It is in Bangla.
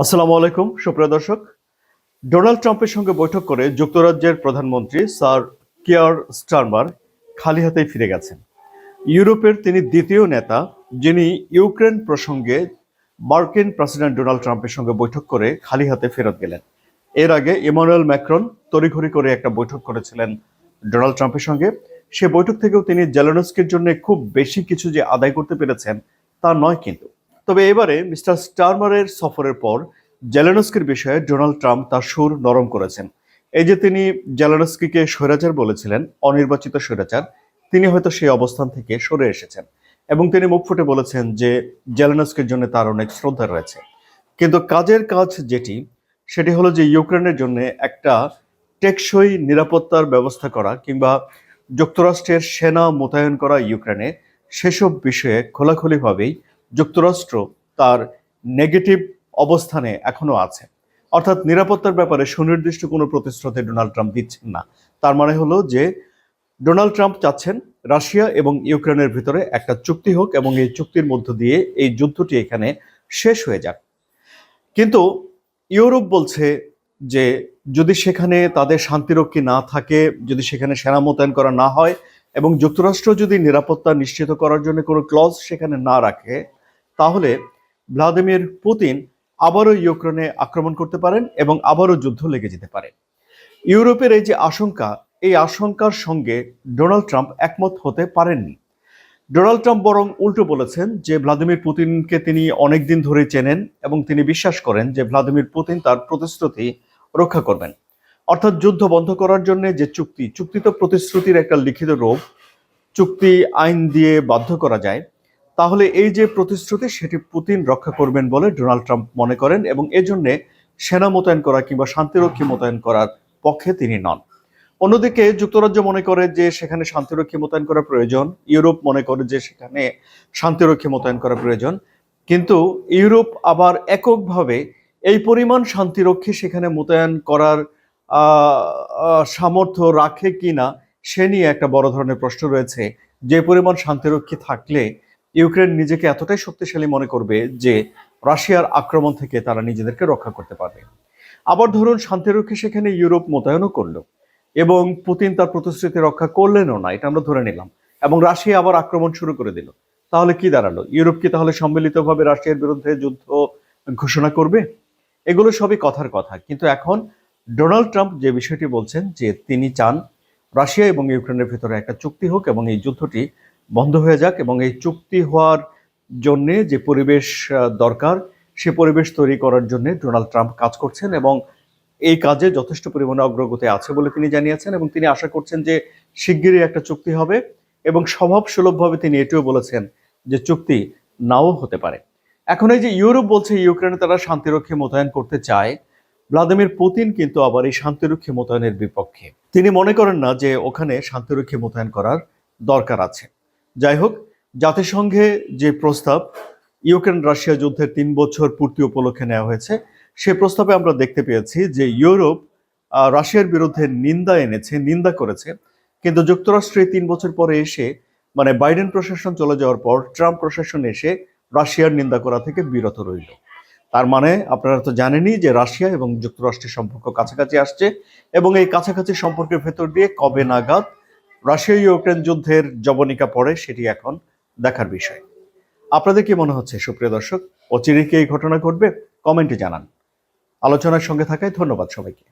আসসালামু আলাইকুম, সুপ্রিয় দর্শক। ডোনাল্ড ট্রাম্পের সঙ্গে বৈঠক করে যুক্তরাজ্যের প্রধানমন্ত্রী স্যার কেয়ার স্টারমার খালি হাতেই ফিরে গেছেন। ইউরোপের তিনি দ্বিতীয় নেতা, যিনি ইউক্রেন প্রসঙ্গে মার্কিন প্রেসিডেন্ট ডোনাল্ড ট্রাম্পের সঙ্গে বৈঠক করে খালি হাতে ফেরত গেলেন। এর আগে ইমানুয়েল ম্যাক্রন তড়িঘড়ি করে একটা বৈঠক করেছিলেন ডোনাল্ড ট্রাম্পের সঙ্গে। সে বৈঠক থেকেও তিনি জেলেনস্কির জন্য খুব বেশি কিছু যে আদায় করতে পেরেছেন তা নয় কিন্তু। তবে এবারে মিস্টার স্টারমারের সফরের পর জেলেনস্কির বিষয়ে ডোনাল্ড ট্রাম্প তার সুর নরম করেছেন। এই যে তিনি জেলেনস্কিকে স্বৈরাচার বলেছিলেন, অনির্বাচিত স্বৈরাচার, তিনি হয়তো সেই অবস্থান থেকে সরে এসেছেন। এবং তিনি মুখ ফুটে বলেছেন যে জেলেনস্কির জন্য তার অনেক শ্রদ্ধা রয়েছে। কিন্তু কাজের কাজ যেটি, সেটি হলো যে ইউক্রেনের জন্য একটা টেকসই নিরাপত্তার ব্যবস্থা করা কিংবা যুক্তরাষ্ট্রের সেনা মোতায়েন করা ইউক্রেনে সেসব বিষয়ে খোলাখুলিভাবেই যুক্তরাষ্ট্র তার নেগেটিভ অবস্থানে এখনও আছে। অর্থাৎ নিরাপত্তার ব্যাপারে সুনির্দিষ্ট কোনো প্রতিশ্রুতি ডোনাল্ড ট্রাম্প দিচ্ছেন না। তার মানে হলো যে, ডোনাল্ড ট্রাম্প চাচ্ছেন রাশিয়া এবং ইউক্রেনের ভিতরে একটা চুক্তি হোক এবং এই চুক্তির মধ্য দিয়ে এই যুদ্ধটি এখানে শেষ হয়ে যাক। কিন্তু ইউরোপ বলছে যে, যদি সেখানে তাদের শান্তিরক্ষী না থাকে, যদি সেখানে সেনা মোতায়েন করা না হয় এবং যুক্তরাষ্ট্র যদি নিরাপত্তা নিশ্চিত করার জন্য কোনো ক্লজ সেখানে না রাখে তাহলে ভ্লাদিমির পুতিন আবারও ইউক্রেনে আক্রমণ করতে পারেন এবং আবারও যুদ্ধ লেগে যেতে পারে। ইউরোপের এই যে আশঙ্কা, এই আশঙ্কার সঙ্গে ডোনাল্ড ট্রাম্প একমত হতে পারেননি। ডোনাল্ড ট্রাম্প বরং উল্টো বলেছেন যে ভ্লাদিমির পুতিনকে তিনি অনেকদিন ধরে চেনেন এবং তিনি বিশ্বাস করেন যে ভ্লাদিমির পুতিন তার প্রতিশ্রুতি রক্ষা করবেন। অর্থাৎ যুদ্ধ বন্ধ করার জন্য যে চুক্তি চুক্তি তো প্রতিশ্রুতির একটা লিখিত রূপ, চুক্তি, আইন দিয়ে বাধ্য করা যায়। তাহলে এই যে প্রতিশ্রুতি, সেটি পুতিন রক্ষা করবেন বলে ডোনাল্ড ট্রাম্প মনে করেন এবং এজন্যে সেনা মোতায়েন করা কিংবা শান্তিরক্ষী মোতায়েন করার পক্ষে তিনি নন। অন্যদিকে যুক্তরাজ্য মনে করে যে সেখানে শান্তিরক্ষী মোতায়েন করা প্রয়োজন, ইউরোপ মনে করে যে সেখানে শান্তিরক্ষী মোতায়েন করা প্রয়োজন, কিন্তু ইউরোপ আবার এককভাবে এই পরিমাণ শান্তিরক্ষী সেখানে মোতায়েন করার সামর্থ্য রাখে কিনা, সে নিয়ে একটা বড় ধরনের প্রশ্ন রয়েছে। যে পরিমাণ শান্তিরক্ষী থাকলে ইউক্রেন নিজেকে এতটাই শক্তিশালী মনে করবে যে রাশিয়ার আক্রমণ থেকে তারা নিজেদেরকে রক্ষা করতে পারবে। আবার ধরুন শান্তিরক্ষী সেখানে ইউরোপ মোতায়েনও করল এবং পুতিন তার প্রতিশ্রুতি রক্ষা করলেনও না, এটা আমরা ধরে নিলাম এবং রাশিয়া আবার আক্রমণ শুরু করে দিল। তাহলে কি দাঁড়াল? ইউরোপ কি তাহলে সম্মিলিতভাবে রাশিয়ার বিরুদ্ধে যুদ্ধ ঘোষণা করবে? এগুলো সবই কথার কথা। কিন্তু এখন ডোনাল্ড ট্রাম্প যে বিষয়টি বলছেন যে তিনি চান রাশিয়া এবং ইউক্রেনের ভিতরে একটা চুক্তি হোক এবং এই যুদ্ধটি বন্ধ হয়ে যাক এবং এই চুক্তি হওয়ার জন্যে যে পরিবেশ দরকার, সে পরিবেশ তৈরি করার জন্য ডোনাল্ড ট্রাম্প কাজ করছেন এবং এই কাজে যথেষ্ট পরিমাণে অগ্রগতি আছে বলে তিনি জানিয়েছেন এবং তিনি আশা করছেন যে শিগগিরই একটা চুক্তি হবে এবং স্বভাব সুলভভাবে তিনি এটিও বলেছেন যে চুক্তি নাও হতে পারে। এখন এই যে ইউরোপ বলছে, ইউক্রেনে তারা শান্তিরক্ষী মোতায়েন করতে চায়, ভ্লাদিমির পুতিন কিন্তু আবার এই শান্তিরক্ষী মোতায়েনের বিপক্ষে। তিনি মনে করেন না যে ওখানে শান্তিরক্ষী মোতায়েন করার দরকার আছে। যাই হোক জাতিসংঘে যে প্রস্তাব, ইউক্রেন রাশিয়া যুদ্ধের তিন বছর পূর্তি উপলক্ষে নেওয়া হয়েছে, সে প্রস্তাবে আমরা দেখতে পেয়েছি যে ইউরোপ রাশিয়ার বিরুদ্ধে নিন্দা এনেছে, নিন্দা করেছে, কিন্তু যুক্তরাষ্ট্রে তিন বছর পরে এসে মানে বাইডেন প্রশাসন চলে যাওয়ার পর ট্রাম্প প্রশাসন এসে রাশিয়ার নিন্দা করা থেকে বিরত রইল। তার মানে আপনারা তো জানেনই যে রাশিয়া এবং যুক্তরাষ্ট্রের সম্পর্ক কাছাকাছি আসছে এবং এই কাছাকাছি সম্পর্কের ভেতর দিয়ে কবে নাগাদ রাশিয়া ইউক্রেন যুদ্ধের জবনিকা পড়ে সেটি এখন দেখার বিষয়। আপনাদের কি মনে হচ্ছে, সুপ্রিয় দর্শক? অচিরে কি এই ঘটনা ঘটবে? কমেন্টে জানান। আলোচনার সঙ্গে থাকায় ধন্যবাদ সবাইকে।